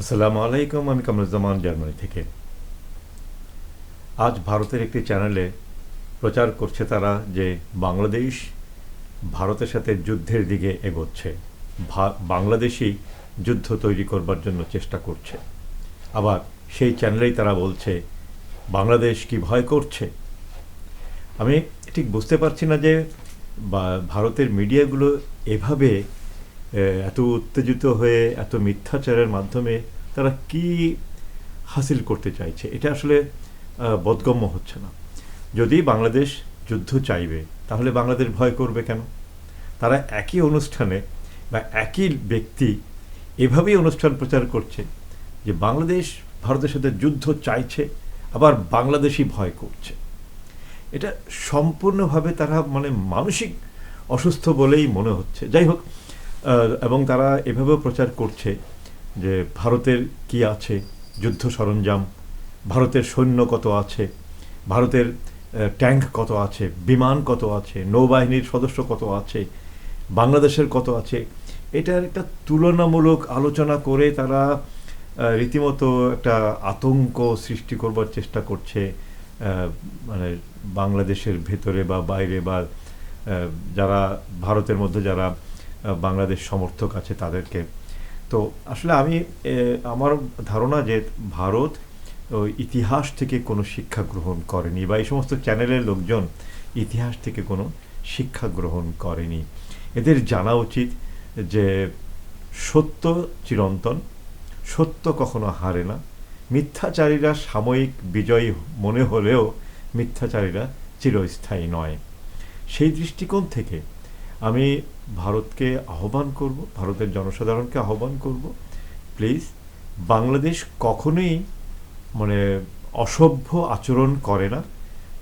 আসসালামু আলাইকুম আমি কামরুজ্জামান জার্মানি থেকে। আজ ভারতের একটি চ্যানেলে প্রচার করছে তারা যে বাংলাদেশ ভারতের সাথে যুদ্ধের দিকে এগোচ্ছে। বাংলাদেশি যুদ্ধ তৈরি করবার জন্য চেষ্টা করছে। আবার সেই চ্যানেলেই তারা বলছে, বাংলাদেশ কি ভয় করছে? আমি ঠিক বুঝতে পারছি না যে ভারতের মিডিয়াগুলো এভাবে এত উত্তেজিত হয়ে, এত মিথ্যাচারের মাধ্যমে তারা কি হাসিল করতে চাইছে? এটা আসলে বোধগম্য হচ্ছে না। যদি বাংলাদেশ যুদ্ধ চাইবে, তাহলে বাংলাদেশ ভয় করবে কেন? তারা একই অনুষ্ঠানে বা একই ব্যক্তি এভাবেই অনুষ্ঠান প্রচার করছে যে বাংলাদেশ ভারতের সাথে যুদ্ধ চাইছে, আবার বাংলাদেশই ভয় করছে। এটা সম্পূর্ণভাবে তারা মানে মানসিক অসুস্থ বলেই মনে হচ্ছে। যাই হোক এবং তারা এভাবেও প্রচার করছে যে ভারতের কি আছে, যুদ্ধ সরঞ্জাম, ভারতের সৈন্য কত আছে, ভারতের ট্যাঙ্ক কত আছে, বিমান কত আছে, নৌবাহিনীর সদস্য কত আছে, বাংলাদেশের কত আছে, এটার একটা তুলনামূলক আলোচনা করে তারা রীতিমতো একটা আতঙ্ক সৃষ্টি করবার চেষ্টা করছে মানে বাংলাদেশের ভেতরে বা বাইরে বা যারা ভারতের মধ্যে যারা বাংলাদেশ সমর্থক আছে তাদেরকে। তো আসলে আমি আমার ধারণা যে ভারত ইতিহাস থেকে কোনো শিক্ষা গ্রহণ করেনি বা এই সমস্ত চ্যানেলের লোকজন ইতিহাস থেকে কোনো শিক্ষা গ্রহণ করেনি। এদের জানা উচিত যে সত্য চিরন্তন, সত্য কখনো হারে না। মিথ্যাচারীরা সাময়িক বিজয়ী মনে হলেও মিথ্যাচারীরা চিরস্থায়ী নয়। সেই দৃষ্টিকোণ থেকে আমি ভারতকে আহ্বান করব, ভারতের জনসাধারণকে আহ্বান করব প্লিজ বাংলাদেশ কখনোই মানে অসভ্য আচরণ করে না।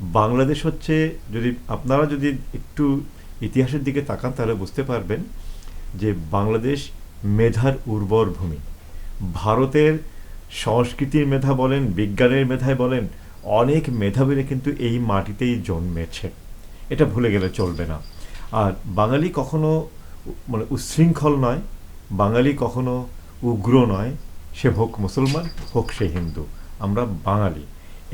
বাংলাদেশ হচ্ছে, যদি আপনারা যদি একটু ইতিহাসের দিকে তাকান, তাহলে বুঝতে পারবেন যে বাংলাদেশ মেধার উর্বর ভূমি। ভারতের সংস্কৃতির মেধা বলেন, বিজ্ঞানের মেধায় বলেন, অনেক মেধাবীরা কিন্তু এই মাটিতেই জন্মেছে। এটা ভুলে গেলে চলবে না। আর বাঙালি কখনো মানে উচ্ছৃঙ্খল নয়, বাঙালি কখনো উগ্র নয়, সে হোক মুসলমান, হোক সে হিন্দু, আমরা বাঙালি,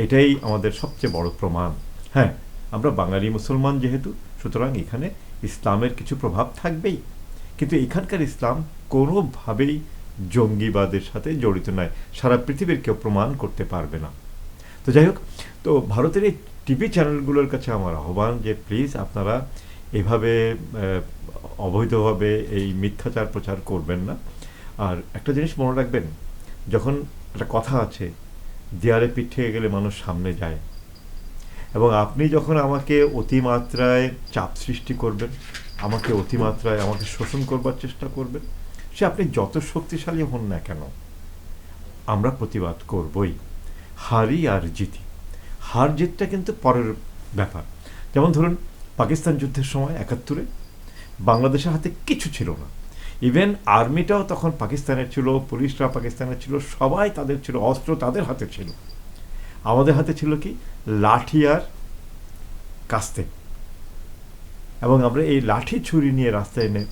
এটাই আমাদের সবচেয়ে বড় প্রমাণ। হ্যাঁ আমরা বাঙালি মুসলমান যেহেতু, সুতরাং এখানে ইসলামের কিছু প্রভাব থাকবেই, কিন্তু এখানকার ইসলাম কোনোভাবেই জঙ্গিবাদের সাথে জড়িত নয়, সারা পৃথিবীর কেউ প্রমাণ করতে পারবে না। তো যাই হোক, তো ভারতের এই টিভি চ্যানেলগুলোর কাছে আমার আহ্বান যে প্লিজ আপনারা আহ, অবৈধভাবে এই মিথ্যাচার প্রচার করবেন না। আর একটা জিনিস মনে রাখবেন যখন একটা কথা আছে দেয়ালে পিঠ গেলে মানুষ সামনে যায়। এবং আপনি যখন আমাকে অতিমাত্রায় চাপ সৃষ্টি করবেন আমাকে অতিমাত্রায় আমাকে শোষণ করবার চেষ্টা করবেন সে আপনি যত শক্তিশালী হন না কেন আমরা প্রতিবাদ করবই। হারি আর জিতি। হার জিতটা কিন্তু পরের ব্যাপার। যেমন ধরুন পাকিস্তান যুদ্ধের সময় একাত্তরে বাংলাদেশের হাতে কিছু ছিল না। ইভেন আর্মিটাও তখন পাকিস্তানের ছিল পুলিশরা পাকিস্তানের ছিল, সবাই তাদের ছিল, অস্ত্র তাদের হাতে ছিল। আমাদের হাতে ছিল কি? লাঠি আর কাস্তে। এবং আমরা এই লাঠি ছুরি নিয়ে রাস্তায় এনে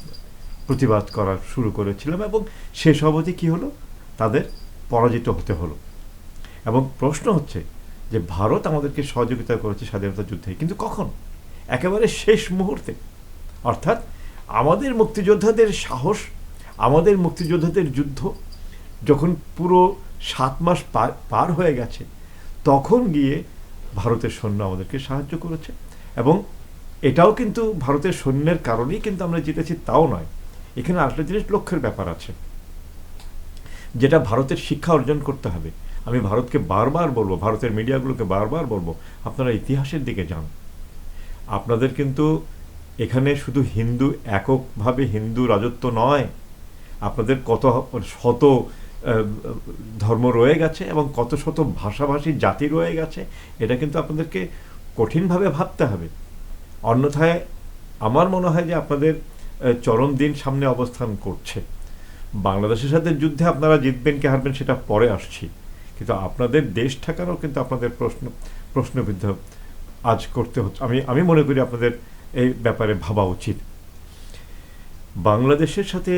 প্রতিবাদ করা শুরু করেছিলাম এবং শেষ অবধি কী হলো? তাদের পরাজিত হতে হলো। এবং প্রশ্ন হচ্ছে যে, ভারত আমাদেরকে সহযোগিতা করেছে স্বাধীনতা যুদ্ধে, কিন্তু কখন? একেবারে শেষ মুহূর্তে। অর্থাৎ আমাদের মুক্তিযোদ্ধাদের সাহস, আমাদের মুক্তিযোদ্ধাদের যুদ্ধ যখন পুরো সাত মাস পার হয়ে গেছে, তখন গিয়ে ভারতের সৈন্য আমাদেরকে সাহায্য করেছে এবং এটাও কিন্তু ভারতের সৈন্যের কারণেই কিন্তু আমরা জিতেছি তাও নয়। এখানে আরেকটা জিনিস লক্ষ্যের ব্যাপার আছে। যেটা ভারতের শিক্ষা অর্জন করতে হবে। আমি ভারতকে বারবার বলব, ভারতের মিডিয়াগুলোকে বারবার বলব, আপনারা ইতিহাসের দিকে যান। আপনাদের কিন্তু এখানে শুধু হিন্দু এককভাবে হিন্দু রাজত্ব নয়, আপনাদের কত শত ধর্ম রয়ে গেছে এবং কত শত ভাষাভাষী জাতি রয়ে গেছে, এটা কিন্তু আপনাদেরকে কঠিনভাবে ভাবতে হবে। অন্যথায় আমার মনে হয় যে আপনাদের চরম দিন সামনে অবস্থান করছে। বাংলাদেশের সাথে যুদ্ধে আপনারা জিতবেন, কি হারবেন সেটা পরে আসছি। কিন্তু আপনাদের দেশ ঠেকানো কিন্তু আপনাদের প্রশ্ন, প্রশ্নবিদ্ধ আজ করতে হচ্ছে। আমি আমি মনে করি আপনাদের এই ব্যাপারে ভাবা উচিত। বাংলাদেশের সাথে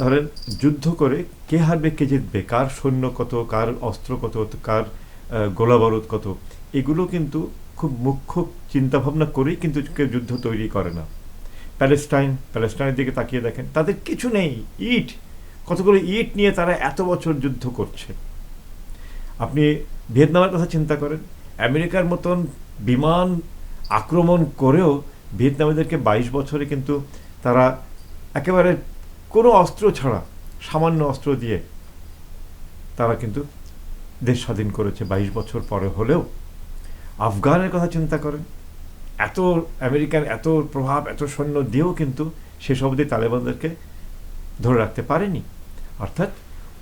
ধরেন যুদ্ধ করে কে হারবে, কে জিতবে, কার সৈন্য কত, কার অস্ত্র কত, কার গোলাবারুদ কত, এগুলো কিন্তু খুব মুখ্য চিন্তাভাবনা করেই কিন্তু যুদ্ধ তৈরি করে না। প্যালেস্টাইন, প্যালেস্টাইনের দিকে তাকিয়ে দেখেন, তাদের কিছু নেই, ইট, কতগুলো ইট নিয়ে তারা এত বছর যুদ্ধ করছে। আপনি ভিয়েতনামের কথা চিন্তা করেন, আমেরিকার মতন বিমান আক্রমণ করেও ভিয়েতনামীদেরকে বাইশ বছরে কিন্তু তারা একেবারে কোনো অস্ত্র ছাড়া, সামান্য অস্ত্র দিয়ে তারা কিন্তু দেশ স্বাধীন করেছে বাইশ বছর পরে হলেও। আফগানের কথা চিন্তা করেন। এত আমেরিকার এত প্রভাব, এত সৈন্য দিয়েও কিন্তু শেষ অবধি তালেবানদেরকে ধরে রাখতে পারেনি। অর্থাৎ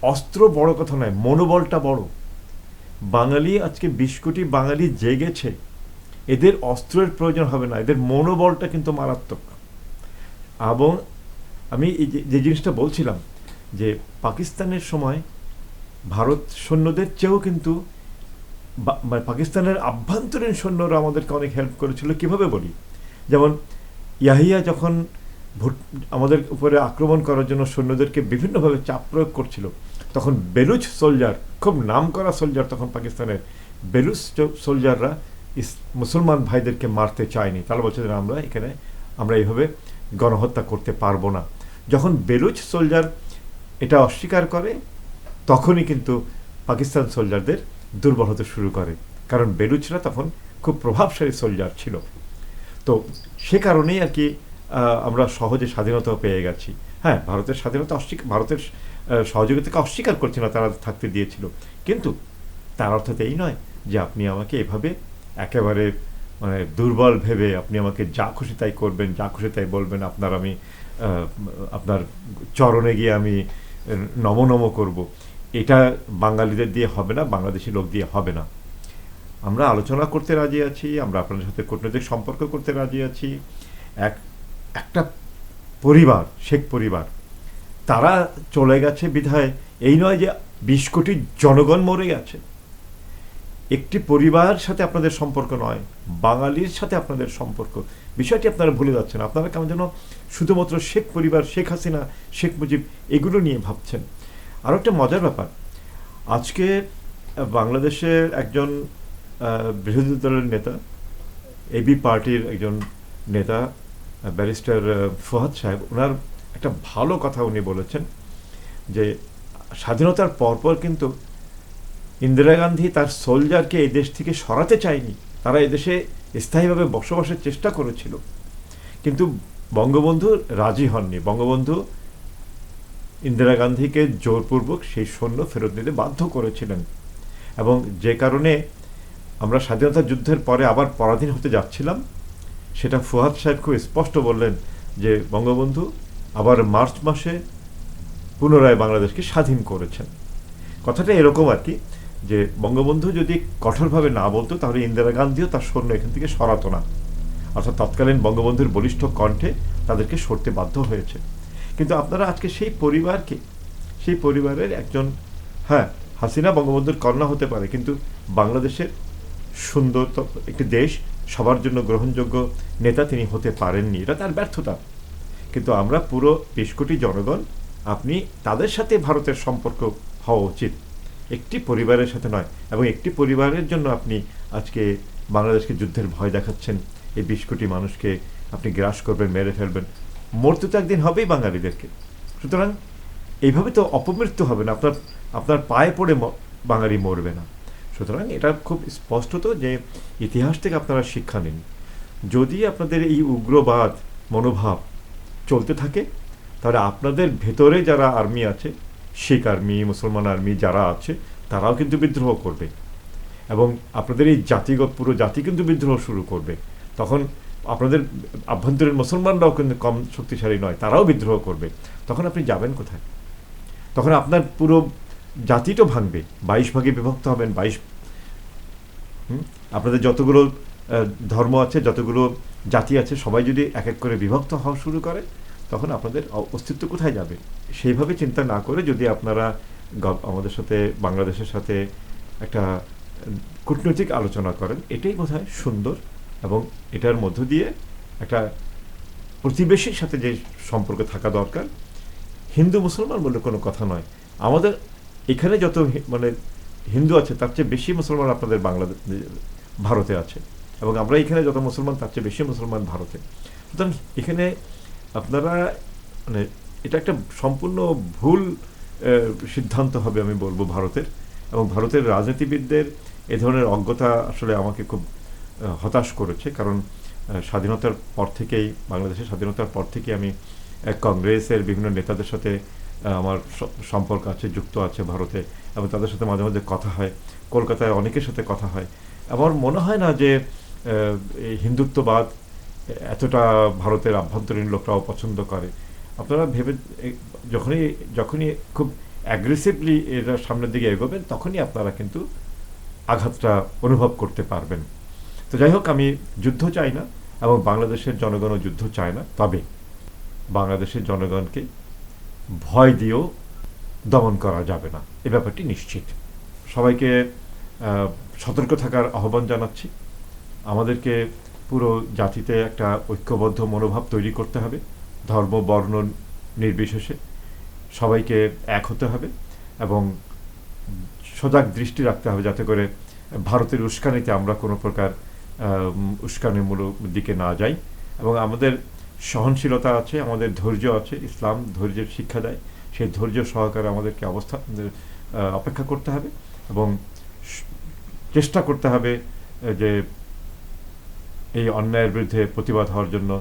অস্ত্র বড় কথা নয়, মনোবলটা বড়। বাঙালি আজকে বিশ কোটি বাঙালি জেগেছে। এদের অস্ত্রের প্রয়োজন হবে না, এদের মনোবলটা কিন্তু মারাত্মক। এবং আমি যে- জিনিসটা বলছিলাম যে পাকিস্তানের সময় ভারত সৈন্যদের চেয়েও কিন্তু পাকিস্তানের আভ্যন্তরীণ সৈন্যরা আমাদেরকে অনেক হেল্প করেছিল। কীভাবে বলি? যেমন ইয়াহিয়া যখন ভুট- আমাদের উপরে আক্রমণ করার জন্য সৈন্যদেরকে বিভিন্নভাবে চাপ প্রয়োগ করছিল, তখন বেলুচ সোলজার খুব নাম করা সোলজার তখন পাকিস্তানের। বেলুচ সোলজাররা মুসলমান ভাইদেরকে মারতে চায়নি। তারা বলছে আমরা এখানে, আমরা এইভাবে গণহত্যা করতে পারব না। যখন বেলুচ সোলজার এটা অস্বীকার করে, তখনই কিন্তু পাকিস্তান সোলজারদের দুর্বল হতে শুরু করে। কারণ বেলুচরা তখন খুব প্রভাবশালী সোলজার ছিল। তো সে কারণেই আর কি আমরা সহজে স্বাধীনতা পেয়ে গেছি। হ্যাঁ ভারতের স্বাধীনতা অস্বীকার ভারতের সহযোগিতাকে অস্বীকার করছে না, তারা থাকতে দিয়েছিল। কিন্তু তার অর্থ এই নয় যে, আপনি আমাকে এভাবে একেবারে মানে দুর্বল ভেবে আপনি আমাকে যা খুশি তাই করবেন, যা খুশি তাই বলবেন, আপনার আমি আপনার চরণে গিয়ে আমি নম নম করব। এটা বাঙালিদের দিয়ে হবে না, বাংলাদেশি লোক দিয়ে হবে না। আমরা আলোচনা করতে রাজি আছি, আমরা আপনাদের সাথে কূটনৈতিক সম্পর্ক করতে রাজি আছি। এক, একটা পরিবার, শেখ পরিবার, তারা চলে গেছে বিধায়। এই নয় যে বিশ কোটি জনগণ মরে গেছে। একটি পরিবার সাথে আপনাদের সম্পর্ক নয়, বাঙালির সাথে আপনাদের সম্পর্ক। বিষয়টি আপনারা ভুলে যাচ্ছেন। আপনারা কেমন যেন শুধুমাত্র শেখ পরিবার, শেখ হাসিনা, শেখ মুজিব এগুলো নিয়ে ভাবছেন। আরও একটা মজার ব্যাপার, আজকে বাংলাদেশের একজন বিরোধী দলের নেতা এবি পার্টির একজন নেতা ব্যারিস্টার ফুহাদ সাহেব, ওনার একটা ভালো কথা উনি বলেছেন যে স্বাধীনতার পরপর কিন্তু ইন্দিরা গান্ধী তার সোলজারকে এই দেশ থেকে সরাতে চায়নি। তারা এদেশে স্থায়ীভাবে বসবাসের চেষ্টা করেছিল। কিন্তু বঙ্গবন্ধু রাজি হননি। বঙ্গবন্ধু ইন্দিরা গান্ধীকে জোরপূর্বক সেই সৈন্য ফেরত দিতে বাধ্য করেছিলেন। এবং যে কারণে আমরা স্বাধীনতা যুদ্ধের পরে আবার পরাধীন হতে যাচ্ছিলাম, সেটা ফুয়াদ সাহেব খুব স্পষ্ট বললেন যে বঙ্গবন্ধু আবার মার্চ মাসে পুনরায় বাংলাদেশকে স্বাধীন করেছেন। কথাটা এরকম আর কি। যে বঙ্গবন্ধু যদি কঠোরভাবে না বলতো, তাহলে ইন্দিরা গান্ধীও তার সৈন্য এখান থেকে সরাতো না। অর্থাৎ তৎকালীন বঙ্গবন্ধুর বলিষ্ঠ কণ্ঠে তাদেরকে সরতে বাধ্য হয়েছে। কিন্তু আপনারা আজকে সেই পরিবারকে, সেই পরিবারের একজন হ্যাঁ হাসিনা বঙ্গবন্ধুর কন্যা হতে পারে, কিন্তু বাংলাদেশের সুন্দর একটি দেশ, সবার জন্য গ্রহণযোগ্য নেতা তিনি হতে পারেননি। এটা তার ব্যর্থতা। কিন্তু আমরা পুরো বিশ কোটি জনগণ, আপনি তাদের সাথে ভারতের সম্পর্ক হওয়া উচিত। একটি পরিবারের সাথে নয়, এবং একটি পরিবারের জন্য আপনি আজকে বাংলাদেশকে যুদ্ধের ভয় দেখাচ্ছেন। এই বিশ কোটি মানুষকে আপনি গ্রাস করবেন, মেরে ফেলবেন। মরতে তো একদিন হবেই বাঙালিদেরকে। সুতরাং এইভাবে তো অপমৃত্যু হবে না, আপনার আপনার পায়ে পড়ে বাঙালি মরবে না। সুতরাং এটা খুব স্পষ্ট তো যে ইতিহাস থেকে আপনারা শিক্ষা নিন। যদি আপনাদের এই উগ্রবাদ মনোভাব চলতে থাকে, তাহলে আপনাদের ভেতরে যারা আর্মি আছে শিখ আর্মি, মুসলমান আর্মি যারা আছে, তারাও কিন্তু বিদ্রোহ করবে। এবং আপনাদের এই জাতিগত, পুরো জাতি কিন্তু বিদ্রোহ শুরু করবে। তখন আপনাদের আভ্যন্তরীণ মুসলমানরাও কিন্তু কম শক্তিশালী নয়, তারাও বিদ্রোহ করবে। তখন আপনি যাবেন কোথায়? তখন আপনার পুরো জাতিটা ভাঙবে। বাইশ ভাগে বিভক্ত হবেন, বাইশ? আপনাদের যতগুলো ধর্ম আছে, যতগুলো জাতি আছে, সবাই যদি এক এক করে বিভক্ত হওয়া শুরু করে তখন আপনাদের অস্তিত্ব কোথায় যাবে? সেইভাবে চিন্তা না করে যদি আপনারা আমাদের সাথে, বাংলাদেশের সাথে একটা কূটনৈতিক আলোচনা করেন, এটাই বোধ সুন্দর এবং এটার মধ্য দিয়ে একটা প্রতিবেশীর সাথে যে সম্পর্ক থাকা দরকার, হিন্দু মুসলমান বলে কোনো কথা নয়। আমাদের এখানে যত মানে হিন্দু আছে, তার চেয়ে বেশি মুসলমান আপনাদের বাংলাদেশ ভারতে আছে এবং আমরা এখানে যত মুসলমান, তার চেয়ে বেশি মুসলমান ভারতে। সুতরাং এখানে আপনারা মানে এটা একটা সম্পূর্ণ ভুল সিদ্ধান্ত হবে আমি বলব ভারতের। এবং ভারতের রাজনীতিবিদদের এ ধরনের অজ্ঞতা আসলে আমাকে খুব হতাশ করেছে। কারণ স্বাধীনতার পর থেকেই, বাংলাদেশের স্বাধীনতার পর থেকে আমি কংগ্রেসের বিভিন্ন নেতাদের সাথে আমার সম্পর্ক আছে, যুক্ত আছে ভারতে। এবং তাদের সাথে মাঝে মাঝে কথা হয়। কলকাতায় অনেকের সাথে কথা হয়। আমার মনে হয় না যে হিন্দুত্ববাদ এতটা ভারতের আভ্যন্তরীণ লোকরাও পছন্দ করে। আপনারা ভেবে যখনই যখনই খুব অ্যাগ্রেসিভলি এরা সামনের দিকে এগোবেন, তখনই আপনারা কিন্তু আঘাতটা অনুভব করতে পারবেন। তো যাই হোক, আমি যুদ্ধ চাই না এবং বাংলাদেশের জনগণও যুদ্ধ চায় না। তবে বাংলাদেশের জনগণকে ভয় দিয়েও দমন করা যাবে না। এ ব্যাপারটি নিশ্চিত। সবাইকে সতর্ক থাকার আহ্বান জানাচ্ছি। আমাদেরকে পুরো জাতিতে একটা ঐক্যবদ্ধ মনোভাব তৈরি করতে হবে, ধর্ম, বর্ণ নির্বিশেষে সবাইকে এক হতে হবে এবং সজাগ দৃষ্টি রাখতে হবে যাতে করে ভারতের উস্কানিতে আমরা কোনো প্রকার উস্কানিমূলক দিকে না যাই এবং আমাদের সহনশীলতা আছে, আমাদের ধৈর্য আছে, ইসলাম ধৈর্যের শিক্ষা দেয়, সেই ধৈর্য সহকারে আমাদেরকে অবস্থা অপেক্ষা করতে হবে এবং চেষ্টা করতে হবে যে এই অন্যায়ের বিরুদ্ধে প্রতিবাদ হওয়ার জন্য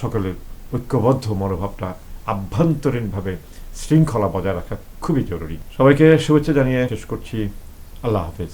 সকলের ঐক্যবদ্ধ মনোভাবটা আভ্যন্তরীণভাবে শৃঙ্খলা বজায় রাখা খুবই জরুরি। সবাইকে শুভেচ্ছা জানিয়ে শেষ করছি। আল্লাহ হাফেজ।